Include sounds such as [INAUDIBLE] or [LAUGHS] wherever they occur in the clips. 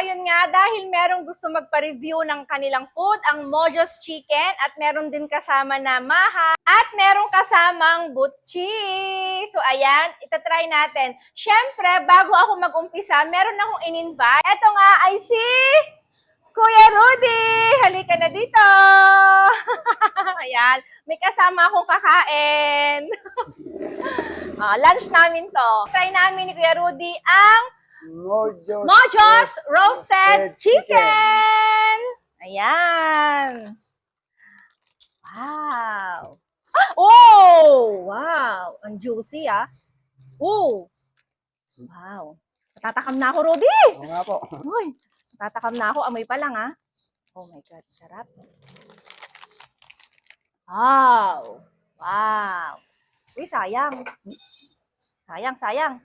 ayun nga, dahil merong gusto magpa-review ng kanilang food, ang Mojo's Chicken, at meron din kasama na maha, at merong kasamang butchi. So, ayan, itatry natin. Siyempre, bago ako mag-umpisa, meron akong in-invite. Ito nga ay si Kuya Rudy! Halika na dito! [LAUGHS] ayan, may kasama akong kakain. [LAUGHS] Ah, lunch namin to. Try namin ni Kuya Rudy ang Mojo's, Mojo's Roasted Roasted Chicken. Ayan. Wow. Ah, Oh! Wow. Ang juicy ah. Oh. Wow. Natatakam na ako, Rudy. Oo nga po. Uy, natatakam na ako. Amoy pa lang ah. Oh my God, sarap. Wow. Wow. Uy, sayang. Sayang, sayang.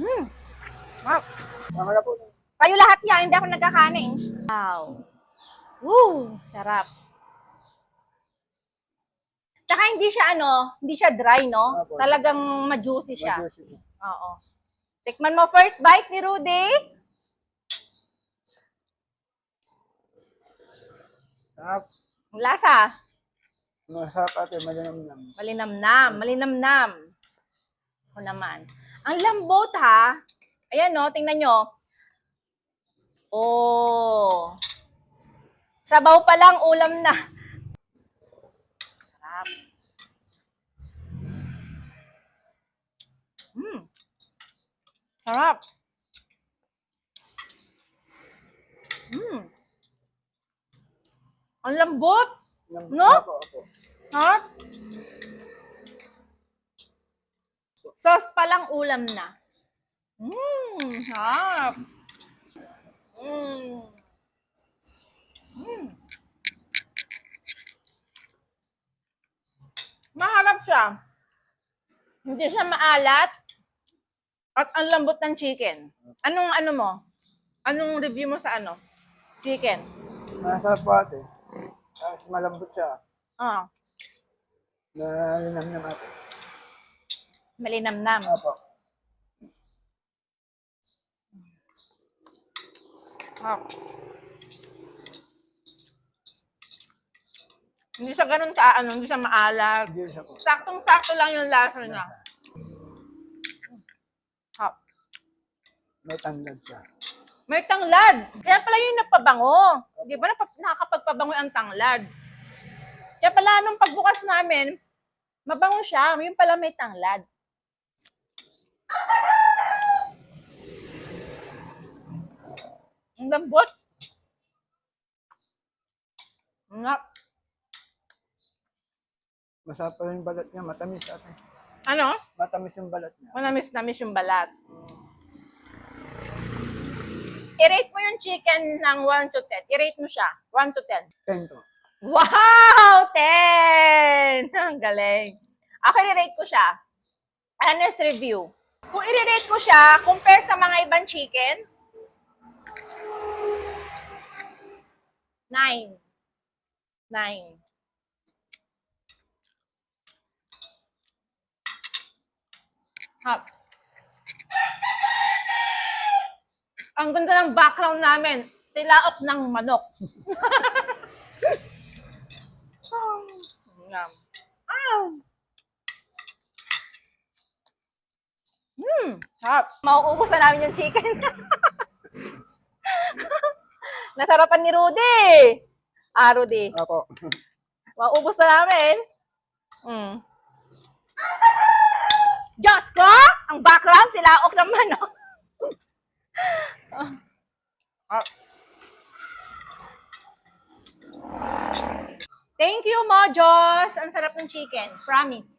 Hmm. Wow. Kayo lahat yan, hindi ako nagkakanin. Wow. Woo! Sarap. Tsaka hindi siya ano, hindi siya dry, no? Opo. Talagang ma-juicy siya. Mojo's. Oo. Tikman mo first bite ni Rudy. Sarap. Ang lasa. Masarap ate, malinamnam. Malinamnam. Malinamnam. Ako naman. Ang lambot ha. Ayan no, tingnan nyo. Oh. Sabaw pa lang, ulam na. Sarap. Mm. Sarap. Mm. Ang lambot. Nam- No? Opo, opo. Sarap. Sauce pa lang ulam na. Mmm, sarap. Mmm. Mmm. Maharap siya. Hindi siya maalat. At ang lambot ng chicken. Anong ano mo? Anong review mo sa ano? Chicken. Masarap po ate. Tapos malambot siya. Ah, Malinamnam ate. Malinamnam. Opo. Ah. Hindi siya ganun ka, ano, hindi siya maalat. Hindi siya po. Saktong-sakto lang yung lasa niya. Ah. May tanglad siya. May tanglad. Kaya pala yung napabango. Di ba napap- nakakapagpabango ang tanglad? Kaya pala nung pagbukas namin, mabango siya. Yung pala may tanglad. Ang lambot. Nga. Masarap pa rin yung balat niya. Matamis ate. Ano? Matamis yung balat niya. Manamis-namis yung balat. I-rate mo yung chicken ng 1 to 10. I-rate mo siya. 1 to 10. Tento. Wow! 10! [LAUGHS] Ang galing. Ako, i-rate ko siya. Honest review. Kung i-rate ko siya, compare sa mga ibang chicken, 9. 9. Hop. Ang ganda ng background namin. Tilaok ng manok. [LAUGHS] Ngam. Ah. Hmm, sarap. Mauubos na namin yung chicken. [LAUGHS] Nasarapan ni Rudy. Ah, Rudy. Opo. Mauubos na namin. Hmm. Diyos ko! Ang background, tilaok ng manok. Ah. Thank you, Mojos! Ang sarap ng chicken. Promise.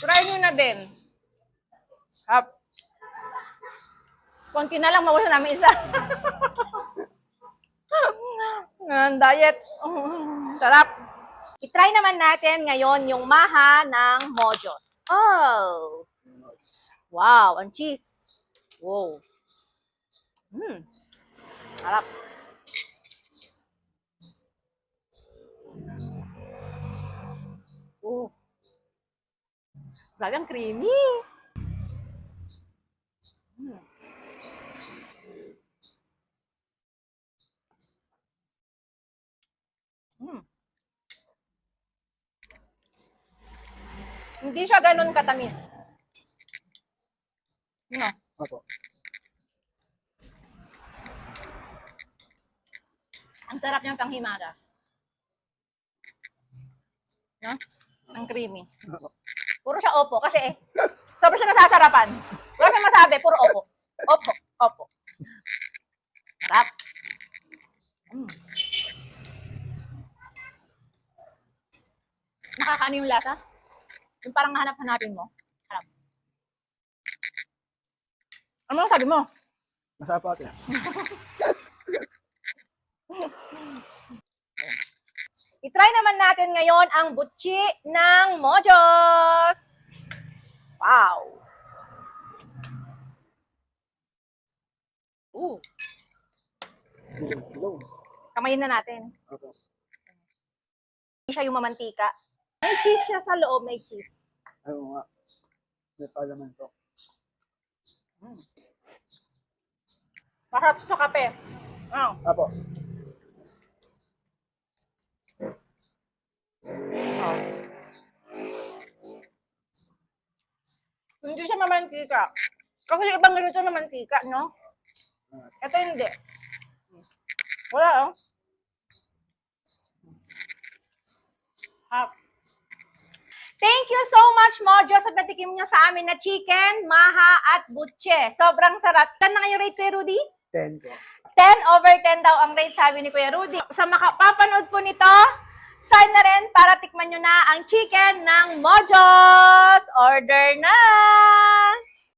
Try nyo na din. Hap. Konti na lang, mawala namin isa. [LAUGHS] Ang diet. Sarap. I-try naman natin ngayon yung maha ng Mojos. Oh! Wow, ang cheese. Wow. Hmm. Sarap. Oh. Talagang creamy. Hmm. Hindi siya ganun katamis. No. Opo. Ang sarap niyang panghimaga. No? Ang creamy. Puro siya opo kasi eh, sobrang siya nasasarapan. Wala siyang masabi, puro opo. Opo, opo. Sarap. Mm. Nakakaano yung lasa? Yung parang hanap-hanapin mo. Harap. Ano sabi mo? Masarap ate. [LAUGHS] I-try naman natin ngayon ang butchi ng Mojos. Wow! Ooh, kamayin na natin. Opo. Hindi siya yung mamantika. May cheese siya sa loob, may cheese. Ano nga. May palaman po. Masarap sa kape. Oh. Opo. oh. Hindi siya mamantika. Kasi yung ibang ganito mamantika, no? Ito hindi. Wala, oh. Thank you so much, Mojo, sa patikim niyo sa amin na chicken, maha, at butche. Sobrang sarap. Tan na yung rate, Kuya Rudy? 10 po. 10 over 10 daw ang rate, sabi ni Kuya Rudy. Sa makapapanood po nito, sign na rin para tikman nyo na ang chicken ng Mojos. Order na!